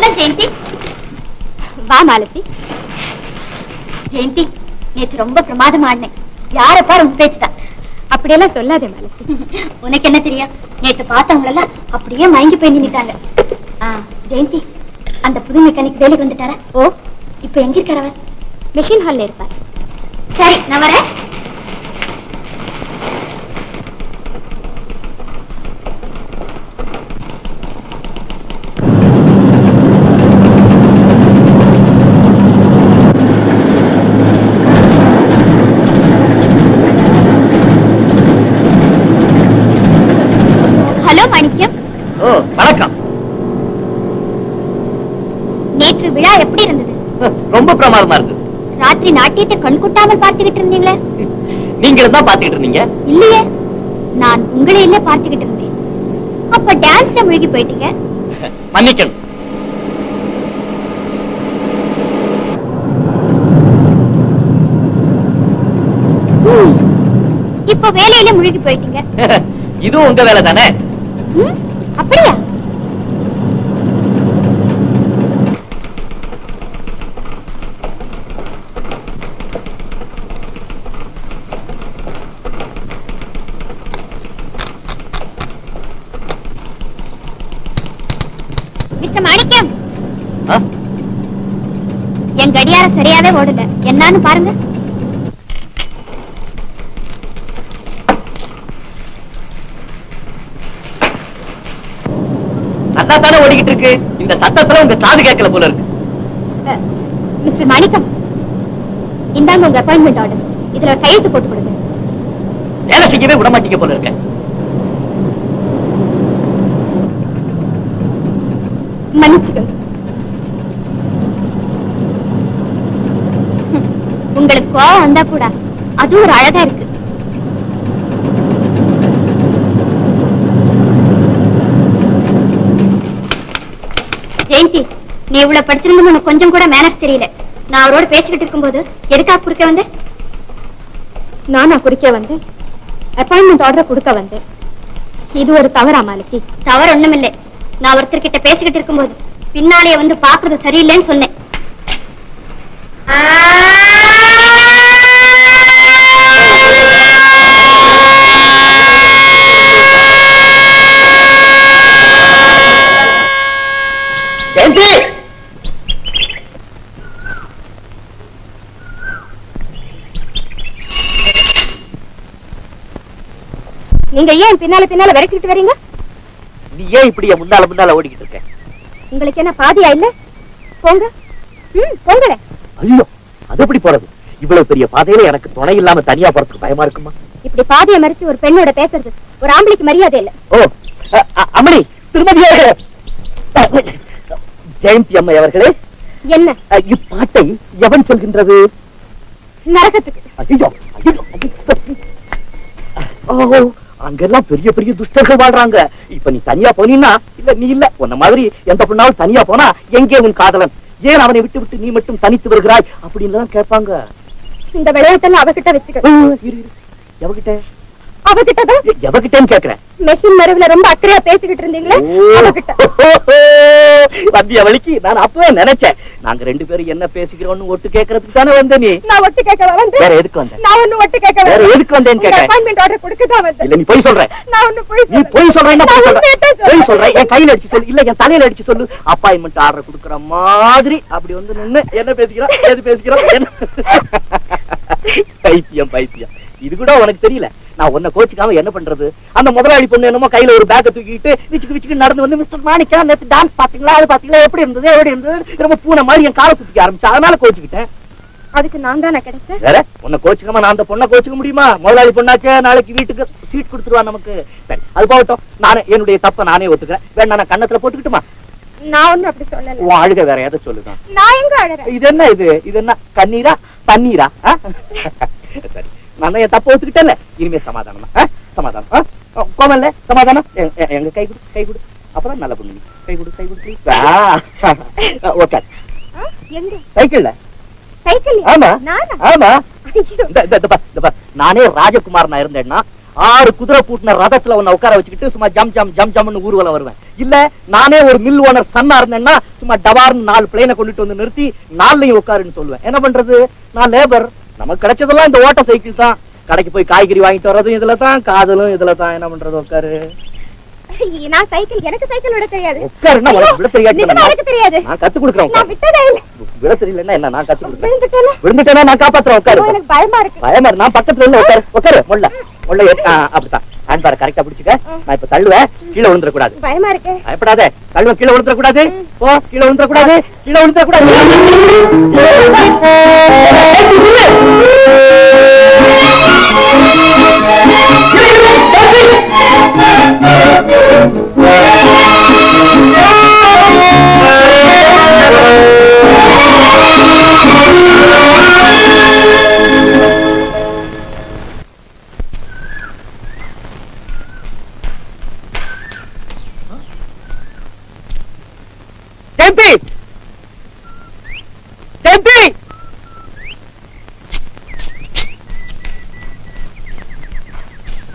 Hello Jayanthi. வா மாலதி. ஜெயந்தி நேற்று ரொம்ப பிரமாதம் ஆடினேன். யார பாரு உன் பேச்சுதான். அப்படியெல்லாம் சொல்லாதே மாலதி. உனக்கு என்ன தெரியும்? நேற்று பார்த்தவங்க எல்லாம் அப்படியே மயங்கி போய் நின்னுட்டாங்க. ஜெயந்தி அந்த புது மெக்கானிக் வேலைக்கு வந்துட்டாரா? ஓ. இப்ப எங்க இருக்கார் அவர்? மிஷின் ஹால்ல இருப்பார். சரி நான் வரேன் ஹலோ மாணிக்கம் ஓ வணக்கம் நேற்று விழா எப்படி இருந்தது? ரொம்ப பிரமாதமா இருந்தது. ராத்திரி நாட்டியத்தை கண் கொட்டாமல் பார்த்துக்கிட்டு இருந்தீங்களே? நீங்களும் தான் பாத்துக்கிட்டு இருந்தீங்க? இல்லையே. நான் உங்களை இல்ல பார்த்துக்கிட்டு இருந்தேன். அப்ப டான்ஸ்ல முழுகி போயிட்டீங்க? மன்னிக்கணும். இப்ப வேலையில முழுகி போயிட்டீங்க. இதுவும் உங்க வேலை தானே? அப்படியா? என் கடியாரம் சரியாவே ஓடல. என்னன்னு பாருங்க. நல்லா தானே ஓடிக்கிட்டு இருக்கு. இந்த சத்தத்துல உங்க காது கேட்கல போல இருக்கு. அஹ், மிஸ்டர் மாணிக்கம் இந்தாங்க உங்க அப்பாயின்மெண்ட் ஆர்டர் இதுல கையெழுத்து போட்டு கொடுங்க. வேலை செய்யவே விட மாட்டீங்க போல இருக்க மன்னிச்சுக்கோங்க ஹம், உங்களுக்கு கோவம் வந்தா கூட. அது ஒரு அழகா இருக்கு. ஜெயந்தி நீ இவ்வளவு படிச்சிருந்து உனக்கு கொஞ்சம் கூட மேனர்ஸ் தெரியல. நான் அவரோட பேசிக்கிட்டு இருக்கும்போது எதுக்கா குறுக்க வந்தேன் நானா குறுக்க வந்தேன் அப்பாயின்மெண்ட் ஆர்டர் கொடுக்க வந்தேன் இது ஒரு தவறா மாலிகி? தவறு ஒண்ணுமில்லை. நான் ஒருத்தர்கிட்ட பேசிக்கிட்டு இருக்கும்போது பின்னாலே வந்து பாக்குறது சரியில்லைன்னு சொன்னேன். நீங்க ஏன் பின்னால பின்னால விரட்டிட்டு வரீங்க? நீ ஏன் இப்படி என் முன்னால முன்னால ஓடிக்கிட்டு இருக்க? உங்களுக்கு என்ன பாதியா இல்ல? போங்க. ம் போங்களே. ஐயோ அது எப்படி போறது? இவ்வளவு பெரிய பாதையில எனக்கு துணை இல்லாம தனியா போறதுக்கு பயமா இருக்குமா? இப்படி பாதியை மறிச்சு ஒரு பெண்ணோட பேசுறது ஒரு ஆம்பளைக்கு மரியாதை இல்ல. ஓ அம்மணி திருமதியே ஜெயந்தி அம்மை அவர்களே. என்ன? இப்பாட்டை எவன் சொல்கின்றது? நரகத்துக்கு. ஐயோ ஐயோ ஓ அங்கெல்லாம் பெரிய பெரிய துஷ்டர்கள் வாழ்றாங்க. இப்ப நீ தனியா போனீன்னா இல்ல நீ இல்ல உன்ன மாதிரி எந்த பொண்ணாலும் தனியா போனா எங்கே உன் காதலன்? ஏன் அவனை விட்டு விட்டு நீ மட்டும் தனித்து வருகிறாய்? அப்படின்னு தான் கேட்பாங்க. இந்த விளையாட்டெல்லாம் அவகிட்ட வச்சுக்க. எவகிட்ட? அவகிட்ட தான் எவகிட்டன்னு கேக்குறேன் மெஷின் மருவுல ரொம்ப அக்கறையா பேசிக்கிட்டு இருந்தீங்களே? அவகிட்ட. வந்திய வழிக்கு நான் அப்பவே நினைச்சேன். நாங்க ரெண்டு பேரும் என்ன பேசிக்கிறோம்னு ஒட்டு கேட்கறதுக்கு தானே வந்த நீ நான் ஒட்டு கேட்க வந்து வேற எதுக்கு நான் ஒண்ணு ஒட்டு கேட்க வேற எதுக்கு வந்தேன்னு கேட்டேன் அப்பாயின்மெண்ட் ஆர்டர் கொடுக்க தான் வந்தேன். இல்ல நீ போய் சொல்ற. நான் ஒண்ணு போய் நீ போய் சொல்ற என்ன போய் சொல்ற. போய் சொல்ற. சொல்றேன். என் கையில அடிச்சு சொல்லு. இல்ல என் தலையில அடிச்சு சொல்லு. அப்பாயின்மெண்ட் ஆர்டர் குடுக்கற மாதிரி அப்படி வந்து நின்னு என்ன பேசிக்கிறோம்? எது பேசிக்கிறோம்? பைத்தியம் பைத்தியம். இது கூட உனக்கு தெரியல. நான் உன்னை கோச்சிக்காம என்ன பண்றது? அந்த முதலாளி பொண்ணு என்னமோ கையில ஒரு பேக்கை தூக்கிட்டு விச்சுக்கு விச்சுக்கு நடந்து வந்து மிஸ்டர் மாணிக்கா நேத்து டான்ஸ் பாத்தீங்களா அது பாத்தீங்களா எப்படி இருந்தது? எப்படி இருந்தது? ரொம்ப பூனை மாதிரி என் காலை சுத்திக்க ஆரம்பிச்சா. அதனால கோச்சுக்கிட்டேன். அதுக்கு நான் தானே கிடைச்சேன்? வேற? உன்னை கோச்சுக்காம நான் அந்த பொண்ணை கோச்சுக்க முடியுமா? முதலாளி பொண்ணாச்சே நாளைக்கு வீட்டுக்கு சீட் கொடுத்துருவா நமக்கு. சரி அது போகட்டும். நானே என்னுடைய தப்ப நானே ஒத்துக்கிறேன். வேணா நான் கண்ணத்துல போட்டுக்கிட்டுமா? நான் ஒண்ணும் அப்படி சொல்லல. உன் அழுக வேற எதை சொல்லுதான் நான் எங்க அழறேன்? இது என்ன இது? இது என்ன? கண்ணீரா? தண்ணீரா? சரி. நான் தான் என் தப்ப ஒத்துக்கிட்டேன்ல. இனிமே சமாதானம்? சமாதானம். கோமல்ல சமாதானம்? எங்க கை கொடு கை கொடு. அப்பதான் நல்ல பொண்ணு. கை கொடு கை கொடு. ஓகே சைக்கிள்ல? நானா? ராஜகுமார் நான் இருந்தேன்னா ஆறு குதிரை பூட்டின ரதத்துல உன்னை உட்கார வச்சுக்கிட்டு சும்மா ஜம் ஜம் ஜம் ஜம்னு ஊர்வலம் வருவேன். இல்ல நானே ஒரு மில் ஓனர் சன்னா இருந்தேன்னா சும்மா டபார்னு நாலு பிளேனை கொண்டுட்டு வந்து நிறுத்தி நாலுலையும் உட்காருன்னு சொல்லுவேன். என்ன பண்றது? நான் லேபர் நமக்கு கிடைச்சதெல்லாம் இந்த ஓட்ட சைக்கிள் தான். கடைக்கு போய் காய்கறி வாங்கிட்டு வர்றதும் இதுல தான் காதலும் இதுல தான். என்ன பண்றது உட்காரு. நான் சைக்கிள் எனக்கு சைக்கிள் விட தெரியாது. உட்காருன்னா உனக்கு விட தெரியாது நிஜமா எனக்கு தெரியாது. நான் கத்து கொடுக்குறேன் நான். விட்டதே இல்ல. விட தெரியலன்னா என்ன நான் கத்து கொடுக்குறேன். விழுந்துட்டேனா? விழுந்துட்டேன்னா நான் காப்பாத்துறேன் உட்காரு. எனக்கு பயமா இருக்கு. பயமா. நான் பக்கத்துல இல்ல உட்காரு. உட்காரு முள்ள முள்ள. ஹேண்ட் பார் கரெக்டா பிடிச்சுக்க. நான் இப்ப தள்ளுவேன் கீழே விழுந்துட கூடாது பயமா இருக்கு. பயப்படாத தள்ளுவ கீழே விழுந்துட கூடாது ஓ கீழே விழுந்துட கூடாது கீழே விழுந்துட கூடாது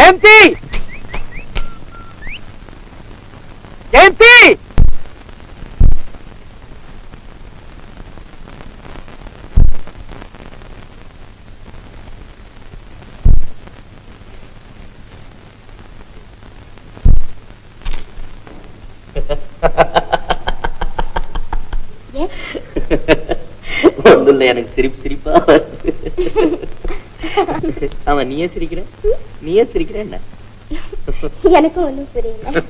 ஜெயந்தி ஜெயந்தி ஒண்ணும் இல்ல எனக்கு சிரிப்பு சிரிப்பா அவன் ஆமா நீயே சிரிக்கிற? நீயே சிரிக்கிற என்ன? எனக்கும் ஒண்ணும் புரியல.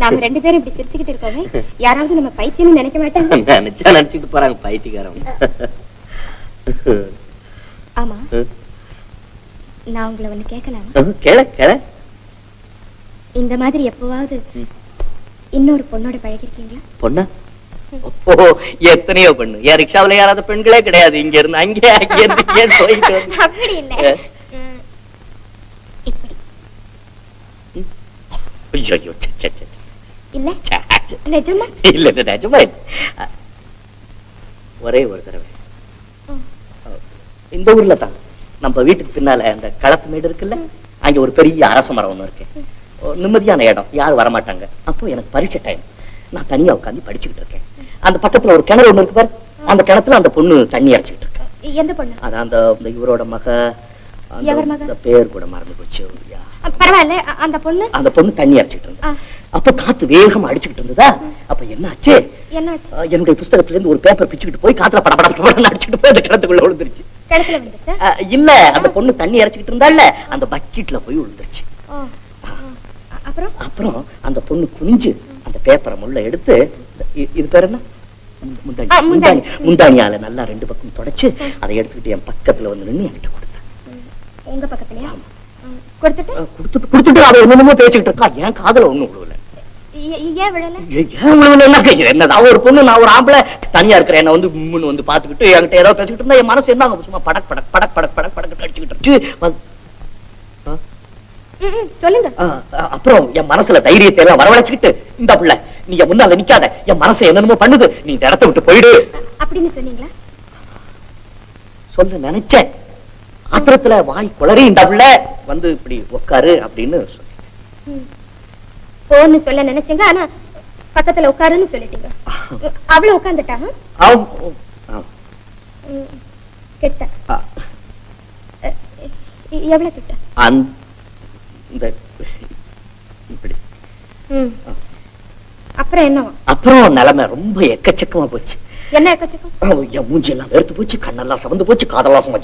நாம ரெண்டு பேரும் இப்படி சிரிச்சுக்கிட்டு இருக்கோமே யாராவது நம்ம பைத்தியம்னு நினைக்க மாட்டாங்க? நினைச்சா நினைச்சிட்டு போறாங்க பைத்தியக்காரன் ஆமா. நான் உங்களை ஒண்ணு கேட்கலாமா? கேள கேள. இந்த மாதிரி எப்பவாவது. இன்னொரு பொண்ணோட பழகிருக்கீங்களா? பொண்ணா? எத்தனையோ பெண்ணு. ஏன் ரிக்ஷாவில யாராவது பெண்களே கிடையாது. இங்க இருந்து அங்கே அங்க இருந்து போயிட்டு வந்து. அப்படி இல்ல ஆ. ம், இப்படி ஐயோ இல்ல. நிஜமா? இல்ல நிஜமா. ஒரே ஒரு தடவை. இந்த ஊர்ல தான் நம்ம வீட்டுக்கு பின்னால அந்த களத்து மேடு இருக்குல்ல? அங்க ஒரு பெரிய அரச மரம் ஒண்ணு இருக்கு. நிம்மதியான இடம். யாரும் வரமாட்டாங்க. அப்போ எனக்கு பரீட்சை டைம் நான் தனியா உட்கார்ந்து படிச்சுக்கிட்டு இருக்கேன். அந்த பக்கத்துல ஒரு கிணறு ஒண்ணு இருக்கு பாரு. அந்த கிணத்துல அந்த பொண்ணு தண்ணி அரைச்சிட்டு இருக்கேன் எந்த பொண்ணு? அது அந்த இவரோட மக. பேர் கூட மறந்து போச்சு. பரவாயில்ல. அந்த பொண்ணு? அந்த பொண்ணு தண்ணி அரைச்சிட்டு இருந்தா. அப்ப காத்து வேகமா அடிச்சுக்கிட்டு இருந்ததா? அப்ப என்னாச்சு? என்னுடைய புஸ்தகத்துல இருந்து ஒரு பேப்பர் பிச்சுக்கிட்டு போய் காத்துல பட அடிச்சுட்டு போய் அந்த கிணத்துக்குள்ள விழுந்துருச்சு. இல்ல. அந்த பொண்ணு தண்ணி இறைச்சிக்கிட்டு இருந்தால அந்த பக்கெட்ல போய் விழுந்துருச்சு. அப்புறம்? அப்புறம் அந்த பொண்ணு குனிஞ்சு அந்த பேப்பரை முள்ள எடுத்து இது பேர் என்ன? முந்த- முந்தாணி. ஆ, முந்தாணி. முந்தாணி. முந்தாணியால நல்லா ரெண்டு பக்கம் தொடச்சு அதை எடுத்துக்கிட்டு என் பக்கத்துல வந்து நின்னு என்கிட்ட கொடுத்தேன் உங்க பக்கத்துலயா? கொடுத்துட்டு? அஹ் கொடுத்துட்டு கொடுத்துட்டு அவ என்னென்னமோ பேசிக்கிட்டு இருக்கா. என் காதுல ஒண்ணும் விழுவல. ஏ- ஏன் விழல? ஏ- ஏன் விழுவலன்னா என்னது? அவ ஒரு பொண்ணு நான் ஒரு ஆம்பளை. தனியா இருக்கிறேன் என்ன வந்து உம்முன்னு வந்து பாத்துக்கிட்டு என்கிட்ட ஏதோ பேசிக்கிட்டு இருந்தா என் மனசு என்ன ஆகும்? சும்மா படக் படக் படக் படக் படக் படக் அடிச்சுக்கிட்டு இருக்கு. வந்து- ம், ம், சொல்லுங்க. அப்புறம் என் மனசுல தைரியத்தை எல்லாம் வரவழைச்சுக்கிட்டு இந்த புள்ள நீ என் முன்னால நிக்காத. என் மனசை என்னென்னமோ பண்ணுது. நீ இந்த இடத்த விட்டு போயிடு. அப்படின்னு சொன்னீங்களா? சொல்ல நினைச்சேன். ஆத்திரத்துல வாய் குளறி இந்த புள்ள வந்து இப்படி உட்காரு அப்படின்னு. போன்னு சொல்ல நினைச்சீங்க ஆனா பக்கத்துல உட்காருன்னு சொல்லிட்டீங்க. அவளும் ஆ, கிட்ட. எவ்வளவு கிட்ட? அந்த இப்படி. அப்புறம் என்னவா? அப்புறம் நிலைமை ரொம்ப எக்கச்சக்கமா போச்சு. என்ன எக்கச்சக்கம்? என் மூஞ்சி எல்லாம் வேர்த்து போச்சு கண்ணெல்லாம் சவந்து போச்சு காதெல்லாம் சும்மா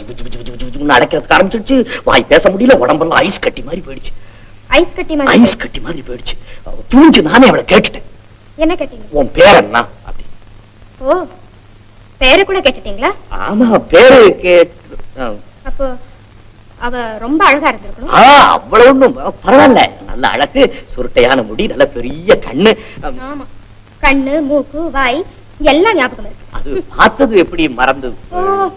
ஜிபுன்னு அடைக்கிறதுக்கு ஆரம்பிச்சிருச்சு. வாய் பேச முடியல உடம்பெல்லாம் ஐஸ் கட்டி மாதிரி போயிடுச்சு. ஐஸ் கட்டி மாதிரி ஐஸ் கட்டி மாதிரி போயிடுச்சு. துணிஞ்சு நானே அவளை கேட்டுட்டேன். என்ன கேட்டீங்க? உன் பேர் என்ன? அப்படி. ஓ பேரை கூட கேட்டுட்டீங்களா? ஆமா பேரு கேட்டு. அப்போ அவ ரொம்ப அழகா இருந்திருக்கணும். ஆ, அவ்வளவு ஒண்ணும் பரவாயில்ல. நல்ல அழகு சுருட்டையான முடி நல்ல பெரிய கண்ணு. ஆமா. கண்ணு மூக்கு வாய் எல்லாம் ஞாபகம் இருக்கு. அது பார்த்தது எப்படி மறந்து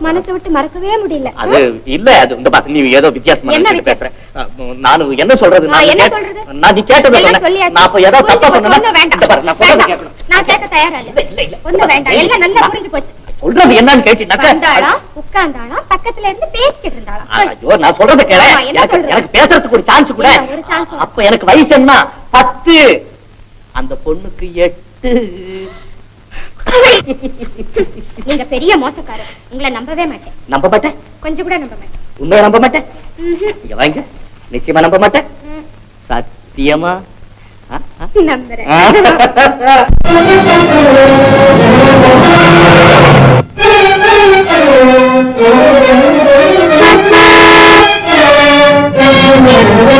மனசை விட்டு மறக்கவே முடியல. அது இல்ல அது இந்த பாத்து நீ ஏதோ வித்தியாசமா என்ன பேசுற. ஆ, நானு என்ன சொல்றது? நான் என்ன சொல்றது? நான் நீ கேட்டதை. நான் அப்ப ஏதோ தப்பா ஒண்ணும் வேண்டாம். நான் சொல்றதை. கேட்கணும். நான் கேட்க தயாரா இல்ல. இல்ல, இல்ல. ஒண்ணு வேண்டாம். எல்லாம் நல்லா புரிஞ்சு போச்சு. சொல்றது என்னன்னு கேட்டீங்கன்னாக்க வந்தாளா? உட்கார்ந்தாளா? பக்கத்துல இருந்து பேசிக்கிட்டு இருந்தாளா. ஐயோ நான் சொல்றத கேள. எனக்கு பேசுறதுக்கு ஒரு சான்ஸ் கூட. அப்ப எனக்கு வயசு என்ன? பத்து. அந்த பொண்ணுக்கு எட்டு. நீங்க பெரிய மோசக்காரர். உங்களை நம்பவே மாட்டேன். நம்ப மாட்டேன் கொஞ்சம் கூட நம்ப மாட்டேன் உண்மையை நம்ப மாட்டேன் வாங்க. நிச்சயமா நம்ப மாட்டேன் சத்தியமா? நம்புறேன்.